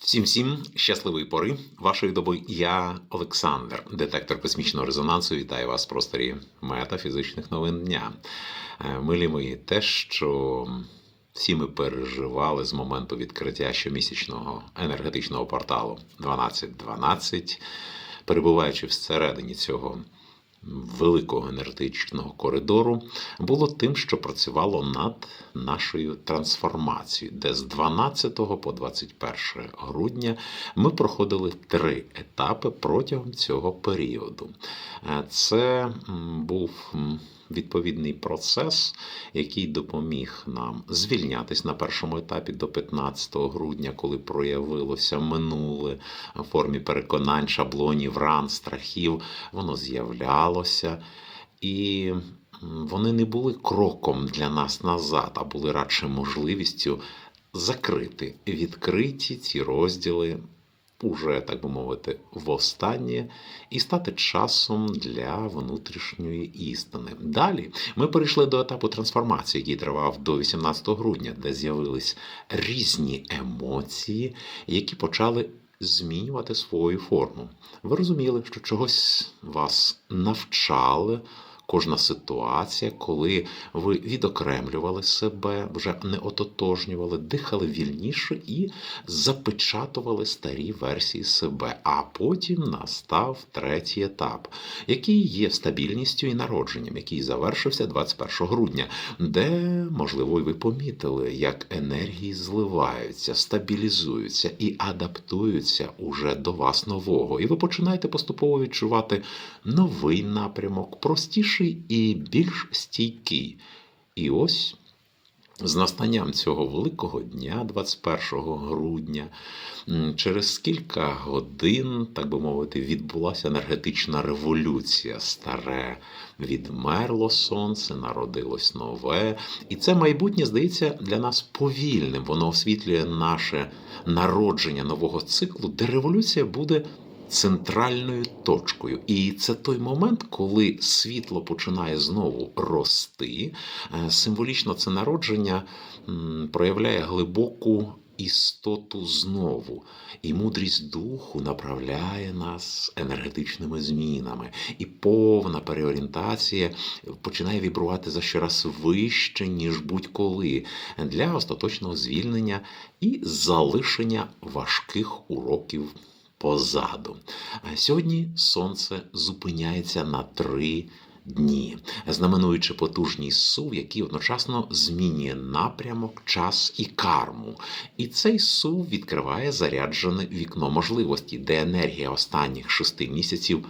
Всім всім щасливої пори вашої доби. Я Олександр, детектор космічного резонансу. Вітаю вас в просторі метафізичних новин дня. Е, Милі мої, те, що всі ми переживали з моменту відкриття щомісячного енергетичного порталу 1212, перебуваючи всередині цього великого енергетичного коридору, було тим, що працювало над нашою трансформацією, де з 12 по 21 грудня ми проходили три етапи протягом цього періоду. Е, Це був відповідний процес, який допоміг нам звільнятись на першому етапі до 15 грудня, коли проявилося минуле в формі переконань, шаблонів, ран, страхів. Воно з'являлося. І вони не були кроком для нас назад, а були радше можливістю закрити відкриті ці розділи уже, так би мовити, востаннє і стати часом для внутрішньої істини. Далі ми перейшли до етапу трансформації, який тривав до 18 грудня, де з'явились різні емоції, які почали змінювати свою форму. Ви розуміли, що чогось вас навчали. Кожна ситуація, коли ви відокремлювали себе, вже не ототожнювали, дихали вільніше і запечатували старі версії себе. А потім настав третій етап, який є стабільністю і народженням, який завершився 21 грудня, де, можливо, і ви помітили, як енергії зливаються, стабілізуються і адаптуються уже до вас нового. І ви починаєте поступово відчувати новий напрямок, простіший і більш стійкий. І ось з настанням цього великого дня, 21 грудня, через кілька годин, так би мовити, відбулася енергетична революція. Старе відмерло сонце, народилось нове. І це майбутнє здається для нас повільним. Воно освітлює наше народження нового циклу, де революція буде центральною точкою. І це той момент, коли світло починає знову рости. Е, Символічно це народження проявляє глибоку. Істоту знову, і мудрість духу направляє нас енергетичними змінами, і повна переорієнтація починає вібрувати за щораз вище, ніж будь-коли, для остаточного звільнення і залишення важких уроків позаду. Сьогодні сонце зупиняється на три дні, знаменуючи потужний сув, який одночасно змінює напрямок, час і карму. І цей сув відкриває заряджене вікно можливості, де енергія останніх шести місяців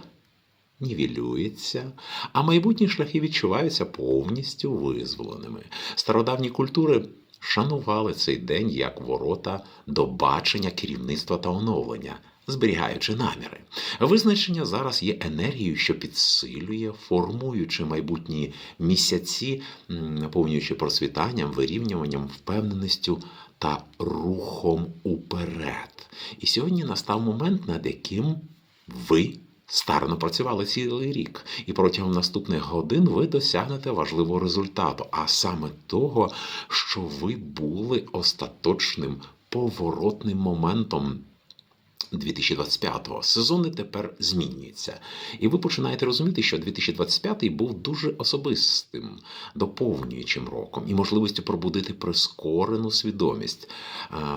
нівелюється, а майбутні шляхи відчуваються повністю визволеними. Стародавні культури шанували цей день як ворота до бачення керівництва та оновлення. Зберігаючи наміри, визначення зараз є енергією, що підсилює, формуючи майбутні місяці, наповнюючи просвітанням, вирівнюванням, впевненістю та рухом уперед. І сьогодні настав момент, над яким ви старно працювали цілий рік, і протягом наступних годин ви досягнете важливого результату, а саме того, що ви були остаточним поворотним моментом. 2025-го сезони тепер змінюються, і ви починаєте розуміти, що 2025 був дуже особистим, доповнюючим роком і можливістю пробудити прискорену свідомість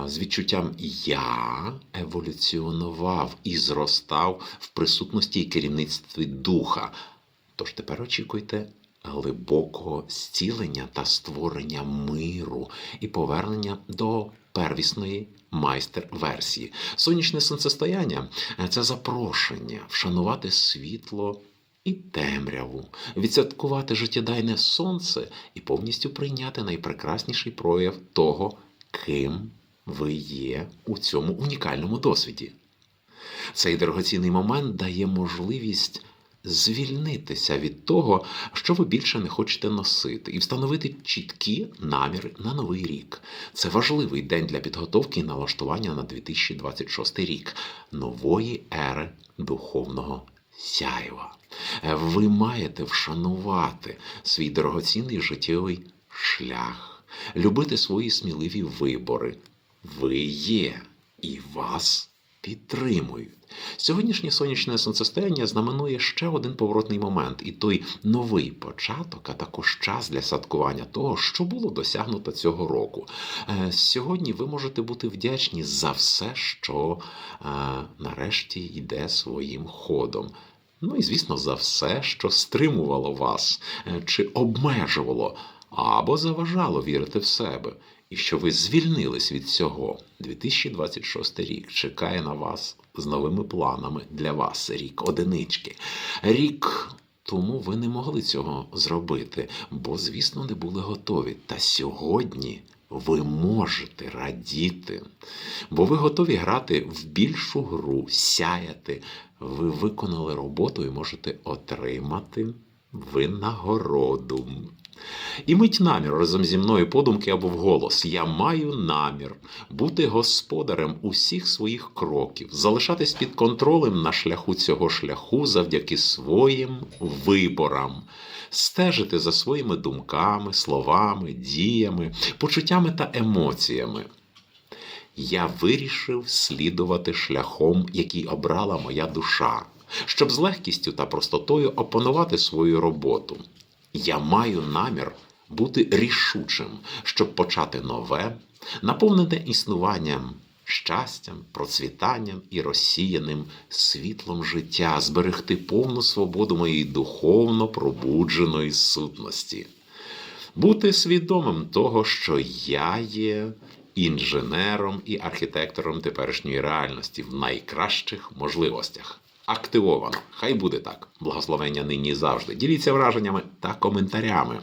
з відчуттям я еволюціонував і зростав в присутності і керівництві духа. Тож тепер очікуйте глибокого зцілення та створення миру і повернення до первісної майстер-версії. Сонячне сонцестояння це запрошення вшанувати світло і темряву, відсвяткувати життєдайне сонце і повністю прийняти найпрекрасніший прояв того, ким ви є у цьому унікальному досвіді. Цей дорогоцінний момент дає можливість звільнитися від того, що ви більше не хочете носити, і встановити чіткі наміри на новий рік. Це важливий день для підготовки і налаштування на 2026 рік нової ери духовного сяєва. Ви маєте вшанувати свій дорогоцінний життєвий шлях, любити свої сміливі вибори. Ви є і вас підтримують. Сьогоднішнє сонячне сонцестояння знаменує ще один поворотний момент, і той новий початок, а також час для садкування того, що було досягнуто цього року. Е, Сьогодні ви можете бути вдячні за все, що е, нарешті йде своїм ходом. Ну і звісно, за все, що стримувало вас е, чи обмежувало або заважало вірити в себе, і що ви звільнились від цього. 2026 рік чекає на вас з новими планами для вас. Рік одинички. Рік. Тому ви не могли цього зробити, бо, звісно, не були готові. Та сьогодні ви можете радіти, бо ви готові грати в більшу гру, сяяти. Ви виконали роботу і можете отримати винагороду. І мить намір разом зі мною подумки або вголос. Я маю намір бути господарем усіх своїх кроків, залишатись під контролем на шляху цього шляху завдяки своїм виборам, стежити за своїми думками, словами, діями, почуттями та емоціями. Я вирішив слідувати шляхом, який обрала моя душа, щоб з легкістю та простотою опанувати свою роботу. Я маю намір бути рішучим, щоб почати нове, наповнене існуванням, щастям, процвітанням і розсіяним світлом життя, зберегти повну свободу моєї духовно пробудженої сутності бути свідомим того, що я є інженером і архітектором теперішньої реальності в найкращих можливостях. Активовано. Хай буде так. Благословення нині завжди. Діліться враженнями та коментарями.